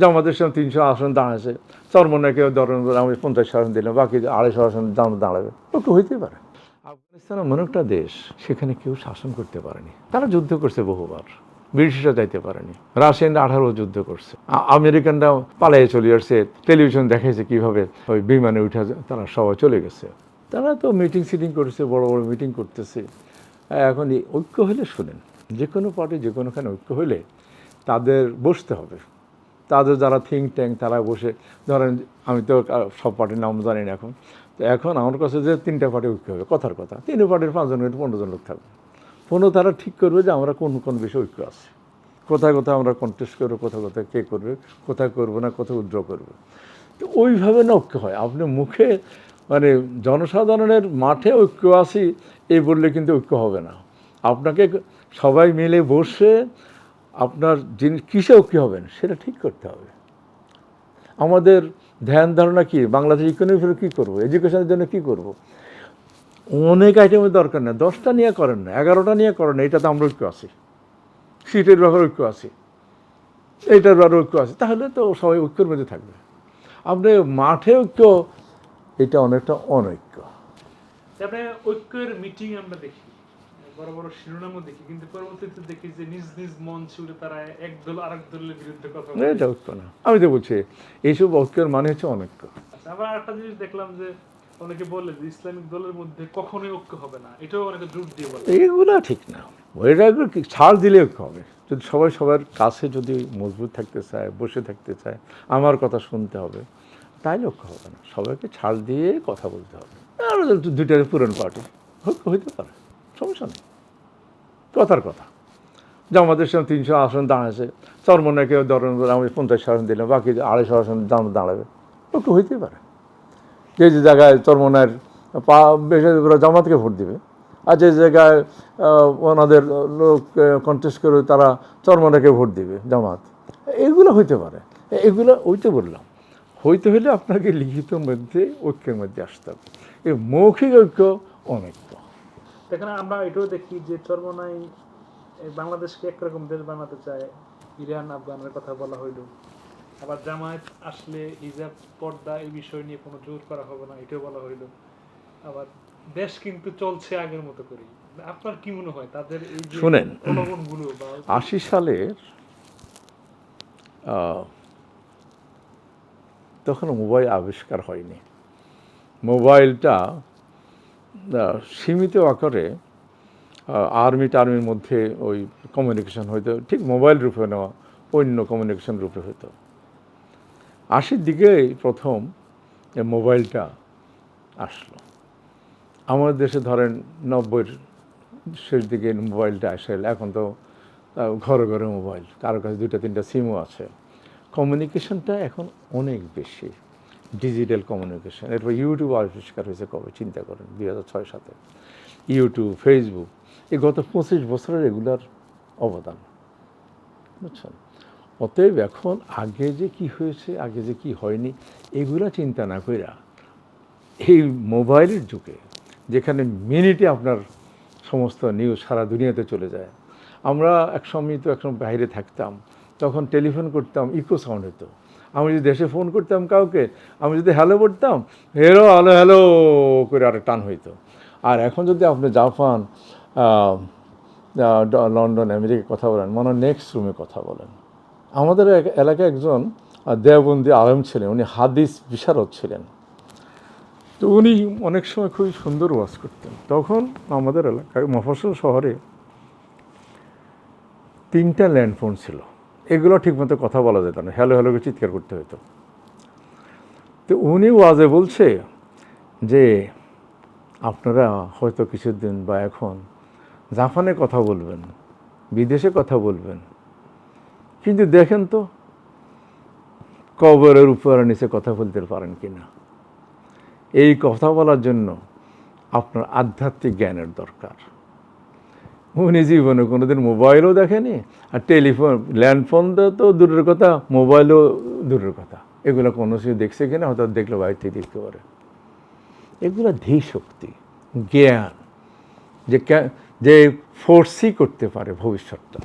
জামাতের সঙ্গে তিনশো আসন দাঁড়াচ্ছে চরমনাকে ধরেন আমি পঞ্চাশ আসন দিলাম, বাকি আড়াইশো আসন জামাত দাঁড়াবে। একটু হইতে পারে। আফগানিস্তান এমন একটা দেশ, সেখানে কেউ শাসন করতে পারেনি। তারা যুদ্ধ করছে বহুবার, ব্রিটিশরা যাইতে পারেনি। রাশিয়ানরা আঠারো যুদ্ধ করছে। আমেরিকানরা পালিয়ে চলে আসছে, টেলিভিশন দেখাইছে কীভাবে ওই বিমানে উঠে তারা সবাই চলে গেছে। তারা তো মিটিং সিটিং করছে, বড় বড় মিটিং করতেছে। এখন ঐক্য হলে শুনেন, যে কোনো পার্টি যে কোনোখানে ঐক্য হলে তাদের বসতে হবে। তাদের যারা থিঙ্ক ট্যাঙ্ক তারা বসে, ধরেন আমি তো সব পার্টির নাম জানি না এখন। তো এখন আমার কাছে যে তিনটা পার্টি ঐক্য হবে, কথার কথা। তিনটে পার্টির পাঁচজন মিনিট পনেরো জন লোক থাকবে। পনেরো তারা ঠিক করবে যে আমরা কোন কোন বিষয়ে ঐক্য আছে। কোথায় কোথায় আমরা কন্টেস্ট করব, কোথায় কোথায় কে করবে, কোথায় করব না, কোথায় উদ্র করবে। তো ওইভাবে না ঐক্য হয়। আপনি মুখে মানে জনসাধারণের মাঠে ঐক্য আসি এই বললে কিন্তু ঐক্য হবে না। আপনাকে সবাই মিলে বসে আপনার জিনিস কিসে ঐক্য হবেন সেটা ঠিক করতে হবে। আমাদের ধ্যান ধারণা কী? বাংলাদেশ ইকোনমি কী করব? এডুকেশনের জন্য কী করব। অনেক আইটেমের দরকার নেই। দশটা নিয়ে করেন না, এগারোটা নিয়ে করেন না, এটাতে আমরা ঐক্য আছি। সিটের ব্যাপারে ঐক্য আছি। এইটার ব্যাপারে ঐক্য আছে। তাহলে তো সবাই ঐক্যের মধ্যে থাকবে। আপনি মাঠে ঐক্য, এটা অনেকটা অনৈক্য। ঐক্যের মিটিং আমরা দেখি। বড় বড় শিরোনামও দেখি কিন্তু পরবর্তীতে দেখি যে নিজ নিজ মঞ্চে উঠে তারা এক দল আরেক দলের বিরুদ্ধে কথা বলে। এটা ঐক্য না। আমি তো বলছি এইসব ঐক্যের মানে হচ্ছে অনৈক্য। আচ্ছা, আবার একটা জিনিস দেখলাম যে অনেকে বলে যে ইসলামিক দলের মধ্যে কখনোই ঐক্য হবে না। এটাও অনেকে জোর দিয়ে বলে। এইগুলো ঠিক না। ওইটা কি- ছাড় দিলে ঐক্য হবে। যদি সবাই সবার কাছে যদি মজবুত থাকতে চায় বসে থাকতে চায় আমার কথা শুনতে হবে তাইলে ঐক্য হবে না। সবাইকে ছাড় দিয়ে কথা বলতে হবে। আর ওদের তো দুইটা পুরনো পার্টি। হইতে পারে। সমস্যা নেই। কথার কথা। জামাতের সঙ্গে তিনশো আসন দাঁড়াচ্ছে চরমনাকে ধরেন আমি পঞ্চাশ আসন দিলাম, বাকি আড়াইশো আসন জামাত দাঁড়াবে। ঐক্য হইতেই পারে। যে যে জায়গায় চরমনার পা বেশি জামাতকে ভোট দিবে, আর যে জায়গায় ওনাদের লোক কন্টেস্ট করে তারা চরমনাকে ভোট দিবে, জামাত। এগুলো হইতে পারে। এগুলো ওইতে বললাম। হইতে হলে আপনাকে লিখিত মধ্যে, ঐক্যের মধ্যে আসতে হবে। এই মৌখিক ঐক্য অনৈক্য। এখানে আমরা এটাও দেখি যে চর্মনাই বাংলাদেশকে একরকম দেশ বানাতে চায়। ইরান আফগানের কথা বলা হইল। আবার জামায়াত আসলে হিজাব পর্দা এই বিষয় নিয়ে কোনো জোর করা হবে না এটাও বলা হইল। আবার দেশ কিন্তু চলছে আগের মতো করে আপনার কি মনে হয়? তাদের এই শুনেন। আশি সালের তখন মোবাইল আবিষ্কার হয়নি। মোবাইলটা সীমিত আকারে আর্মি টার্মির মধ্যে ওই কমিউনিকেশন হইতো, ঠিক মোবাইল রূপে নেওয়া, অন্য কমিউনিকেশন রূপে হতো আশির দিকেই প্রথম মোবাইলটা আসলো। আমাদের দেশে ধরেন নব্বইয়ের শেষ দিকে মোবাইলটা আসে, এখন তো ঘরে ঘরে মোবাইল কারও কাছে দুইটা, তিনটা সিমও আছে। কমিউনিকেশনটা এখন অনেক বেশি। ডিজিটাল কমিউনিকেশন এরপর ইউটিউব আবিষ্কার হয়েছে কবে? চিন্তা করেন, দুই হাজার ছয় সাতে। ইউটিউব ফেসবুক এই গত পঁচিশ বছরের এগুলার অবদান। বুঝছেন? অতএব এখন আগে যে কি হয়েছে, আগে যে কি হয়নি, এগুলা চিন্তা না কইরা এই মোবাইলের যুগে, যেখানে মিনিটে আপনার সমস্ত নিউজ সারা দুনিয়াতে চলে যায়, আমরা এক সময় তো একসময় বাইরে থাকতাম, তখন টেলিফোন করতাম ইকো সাউন্ড হতো আমি যদি দেশে ফোন করতাম কাউকে, আমি যদি হ্যালো বলতাম, হেরো, হ্যালো হ্যালো, করে আরে টান হইতো। আর এখন যদি আপনি জাপান লন্ডন আমেরিকা কথা বলেন, মনে নেক্সট রুমে কথা বলেন। আমাদের এলাকায় একজন দেওবন্দি আলম ছিলেন, উনি হাদিস বিশারদ ছিলেন। তো উনি অনেক সময় খুবই সুন্দর ওয়াজ করতেন। তখন আমাদের এলাকায় মফস্বল শহরে তিনটা ল্যান্ডফোন ছিল। এগুলো ঠিকমতো কথা বলা যেত না। হ্যালো হ্যালো করে চিৎকার করতে হতো তো উনি ওয়াজে বলছে যে, আপনারা হয়তো কিছুদিন বা এখন জাপানে কথা বলবেন, বিদেশে কথা বলবেন। কিন্তু দেখেন তো, কবরের উপর নিচে কথা বলতে পারেন কি না? এই কথা বলার জন্য আপনার আধ্যাত্মিক জ্ঞানের দরকার। উনি জীবনে কোনো দিন মোবাইলও দেখেনি, আর টেলিফোন, ল্যান্ডফোন তো দূরের কথা, মোবাইলও দূরের কথা। এগুলো কোনো কিছু দেখছে কিনা, হয়তো দেখলে বাইরে থেকে দেখতে পারে। এগুলো ধী শক্তি জ্ঞান, যে যে ফোর্সই করতে পারে ভবিষ্যৎটা,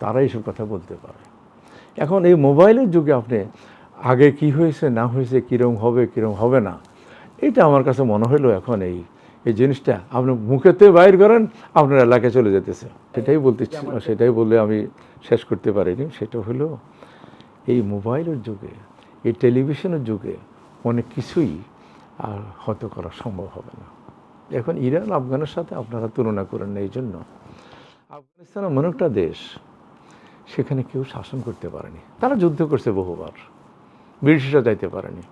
তারা এইসব কথা বলতে পারে। এখন এই মোবাইলের যুগে আপনি, আগে কি হয়েছে, না হয়েছে, কীরম হবে কীরম হবে না, এটা আমার কাছে মনে হলো এখন এই এই জিনিসটা আপনি মুখেতে বাইর করেন আপনার এলাকায় চলে যেতেছে। সেটাই বলতে সেটাই বলে আমি শেষ করতে পারিনি। সেটা হলো এই মোবাইলের যুগে এই টেলিভিশনের যুগে অনেক কিছুই আর হয়তো করা সম্ভব হবে না। এখন ইরান আফগানের সাথে আপনারা তুলনা করেন না এই জন্য আফগানিস্তান এমন একটা দেশ সেখানে কেউ শাসন করতে পারেনি। তারা যুদ্ধ করছে বহুবার। ব্রিটিশরা যাইতে পারেনি।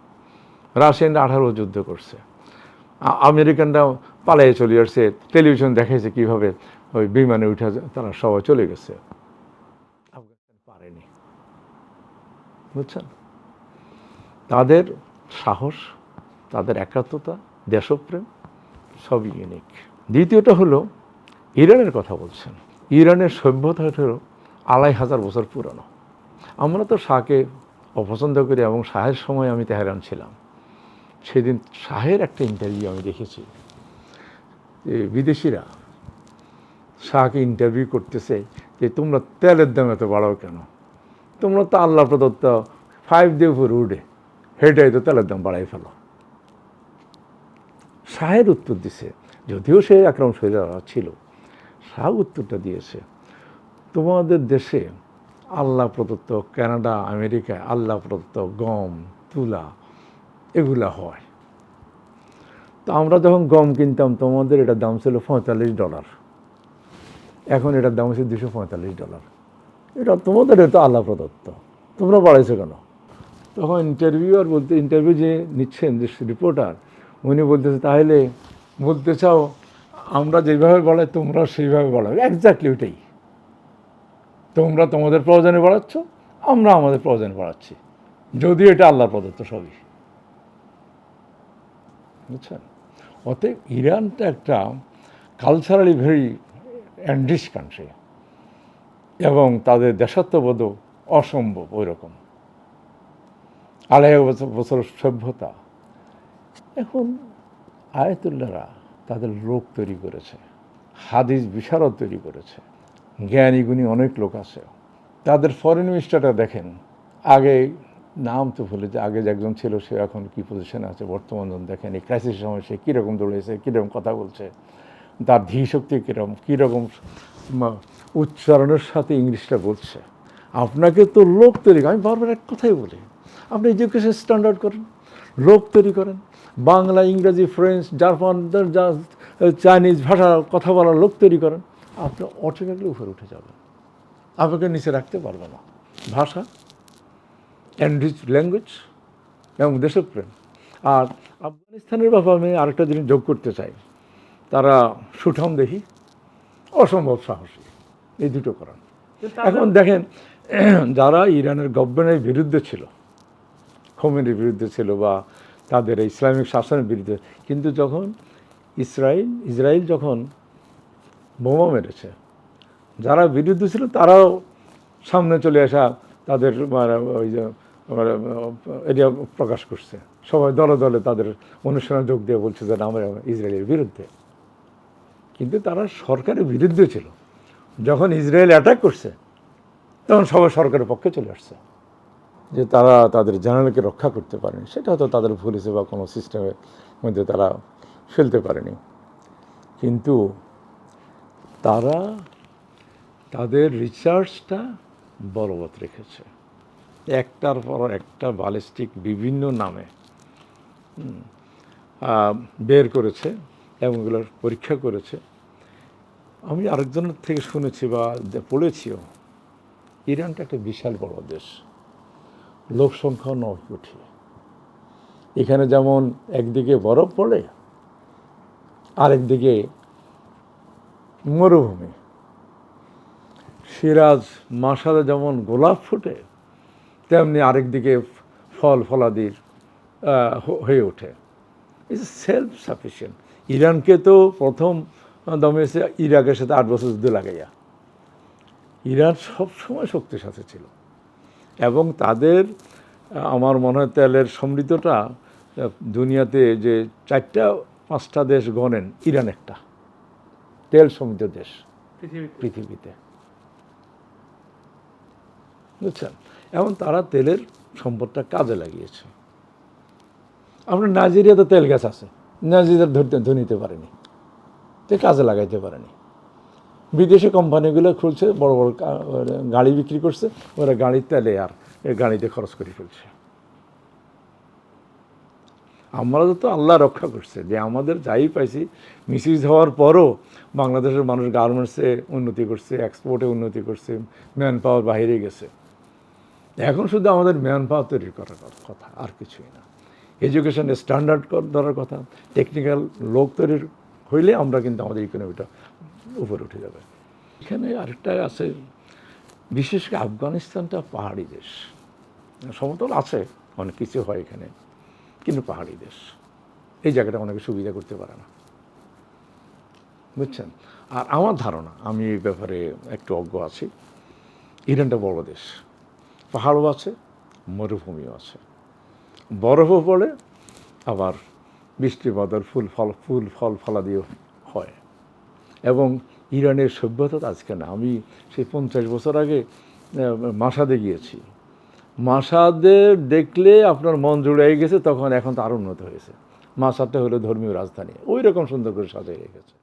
রাশিয়ানরা আঠারো যুদ্ধ করছে। আমেরিকানরা পালিয়ে চলে আসছে। টেলিভিশন দেখাইছে কীভাবে ওই বিমানে উঠে তারা সবাই চলে গেছে। আফগানিস্তান পারেনি। বুঝছেন? তাদের সাহস, তাদের একাত্মতা, দেশপ্রেম সব ইউনিক দ্বিতীয়টা হলো, ইরানের কথা বলছেন। ইরানের সভ্যতা হলো আড়াই হাজার বছর পুরনো। আমরা তো শাহকে অপছন্দ করি এবং শাহের সময় আমি তেহরান ছিলাম। সেদিন শাহের একটা ইন্টারভিউ আমি দেখেছি। যে বিদেশিরা শাহকে ইন্টারভিউ করতেছে যে, তোমরা তেলের দাম এত বাড়াও কেন? তোমরা তো আল্লাহ প্রদত্ত ফাইভ ডে উপর উডে হেঁটাই তো তেলের দাম বাড়াই ফেলো। শাহের উত্তর দিছে, যদিও সে আক্রমণ সোজা ছিল, শাহ উত্তরটা দিয়েছে, তোমাদের দেশে আল্লাহ প্রদত্ত কানাডা, আমেরিকায় আল্লাহ প্রদত্ত গম, তুলা এগুলা হয়। তো আমরা যখন গম কিনতাম, তোমাদের এটার দাম ছিল পঁয়তাল্লিশ ডলার। এখন এটার দাম হচ্ছে দুশো পঁয়তাল্লিশ ডলার। এটা তোমাদের এটা আল্লাহ প্রদত্ত। তোমরা বাড়াইছো কেন? তখন ইন্টারভিউয়ার বলতে ইন্টারভিউ যে নিচ্ছেন, যে রিপোর্টার উনি বলতেছে, তাহলে বলতে চাও, আমরা যেভাবে বলাই তোমরা সেইভাবে বলাবে একজাক্টলি ওইটাই। তোমরা তোমাদের প্রয়োজনে বাড়াচ্ছ, আমরা আমাদের প্রয়োজনে বাড়াচ্ছি। যদিও এটা আল্লাহ প্রদত্ত সবই। বুঝছেন? অতএব ইরানটা একটা কালচারালি ভেরি অ্যান্ডিস কান্ট্রি এবং তাদের দেশাত্মবোধ অসম্ভব ওই রকম আড়াই বছর বছর সভ্যতা। এখন আয়তুল্লাহরা তাদের লোক তৈরি করেছে, হাদিস বিশারদ তৈরি করেছে জ্ঞানী গুণী অনেক লোক আছে। তাদের ফরেন মিনিস্টারটা দেখেন, আগে নাম তো ভুলে যে আগে যে একজন ছিল, সে এখন কি পজিশনে আছে? বর্তমান জন দেখেন, এই ক্রাইসিসের সময় সে কীরকম দৌড়েছে, কীরকম কথা বলছে, তার ধী শক্তি কীরকম কীরকম উচ্চারণের সাথে ইংলিশটা বলছে। আপনাকে তো লোক তৈরি আমি বারবার এক কথাই বলি, আপনি এডুকেশন স্ট্যান্ডার্ড করেন, লোক তৈরি করেন, বাংলা, ইংরেজি ফ্রেঞ্চ জার্মান চাইনিজ ভাষা কথা বলার লোক তৈরি করেন, আপনি অটোমেটিকলি উপরে উঠে যাবেন। আপনাকে নিচে রাখতে পারবে না। ভাষা এনরিচ ল্যাঙ্গুয়েজ এবং দেশপ্রেম আর আফগানিস্তানের ব্যাপারে আমি আরেকটা জিনিস যোগ করতে চাই। তারা সুঠাম দেখি অসম্ভব সাহসী। এই দুটো করান এখন দেখেন যারা ইরানের গভর্নমেন্টের বিরুদ্ধে ছিল খোমেনির বিরুদ্ধে ছিল বা তাদের ইসলামিক শাসনের বিরুদ্ধে কিন্তু যখন ইসরায়েল ইসরায়েল যখন বোমা মেরেছে যারা বিরুদ্ধে ছিল তারাও সামনে চলে আসা তাদের মানে ওই যে এরিয়া প্রকাশ করছে। সবাই দলে দলে তাদের অনুষ্ঠানে যোগ দিয়ে বলছে যে আমরা ইসরায়েলের বিরুদ্ধে। কিন্তু তারা সরকারের বিরুদ্ধে ছিল। যখন ইসরায়েল অ্যাটাক করছে, তখন সবাই সরকারের পক্ষে চলে আসছে। যে তারা তাদের জেনারেলকে রক্ষা করতে পারেনি, সেটা হয়তো তাদের ভুল হিসেবে বা কোনো সিস্টেমের মধ্যে তারা ফেলতে পারেনি। কিন্তু তারা তাদের রিসার্চটা বলবৎ রেখেছে। একটার পর একটা ব্যালিস্টিক বিভিন্ন নামে বের করেছে এবং এগুলোর পরীক্ষা করেছে। আমি আরেকজনের থেকে শুনেছি বা পড়েছিও, ইরানটা একটা বিশাল বড় দেশ, লোক সংখ্যা নয় কোটি। এখানে যেমন একদিকে বরফ পড়ে, আরেকদিকে মরুভূমি। সিরাজ মাসালে যেমন গোলাপ ফুটে তেমনি আরেকদিকে ফল ফলাদির হয়ে ওঠে। ইটস সেলফ সাফিসিয়েন্ট ইরানকে তো প্রথম দমে এসে ইরাকের সাথে আট বছর যুদ্ধ লাগাইয়া। ইরান সবসময় শক্তিশালী ছিল। এবং তাদের আমার মনে হয় তেলের সমৃদ্ধটা দুনিয়াতে যে চারটা পাঁচটা দেশ গণেন ইরান একটা। তেল সমৃদ্ধ দেশ পৃথিবীতে। বুঝছেন? এবং তারা তেলের সম্পদটা কাজে লাগিয়েছে। আপনার নাইজেরিয়াতে তেল গ্যাস আছে। নাইজেরিয়া ধরতে, ধনিতে পারেনি। তে কাজে লাগাইতে পারেনি। বিদেশি কোম্পানিগুলো খুলছে, বড় বড় গাড়ি বিক্রি করছে, ওরা গাড়ির তেলে আর গাড়িতে খরচ করে ফেলছে। আমরা তো আল্লাহ রক্ষা করছে, যে আমাদের যাই পাইছি মিসিজ হওয়ার পরও বাংলাদেশের মানুষ গার্মেন্টসে উন্নতি করছে, এক্সপোর্টে উন্নতি করছে ম্যান পাওয়ার বাইরে গেছে। এখন শুধু আমাদের ম্যান পাওয়ার তৈরি করার কথা, আর কিছুই না। এডুকেশনের স্ট্যান্ডার্ড ধরার কথা টেকনিক্যাল লোক তৈরির হইলে আমরা কিন্তু আমাদের ইকোনমিটা উপরে উঠে যাবে। এখানে আরেকটা আছে, বিশেষ করে আফগানিস্তানটা পাহাড়ি দেশ। সমতল আছে, অনেক কিছু হয় এখানে, কিন্তু পাহাড়ি দেশ। এই জায়গাটা অনেকে সুবিধা করতে পারে না। বুঝছেন? আর আমার ধারণা, আমি এই ব্যাপারে একটু অজ্ঞ আছি, ইরানটা বড় দেশ। পাহাড়ও আছে, মরুভূমিও আছে। বরফও পড়ে, আবার বৃষ্টি বাদল, ফুল ফল ফুল ফল, ফলাদিও হয়। এবং ইরানের সভ্যতা আজকে না, আমি সেই পঞ্চাশ বছর আগে মাসাদে গিয়েছি। মাসাদে দেখলে আপনার মন জুড়ে গেছে, তখন এখন তো উন্নত হয়েছে। মাসাদটা হলো ধর্মীয় রাজধানী ওই রকম সুন্দর করে সাজিয়ে রেখেছে।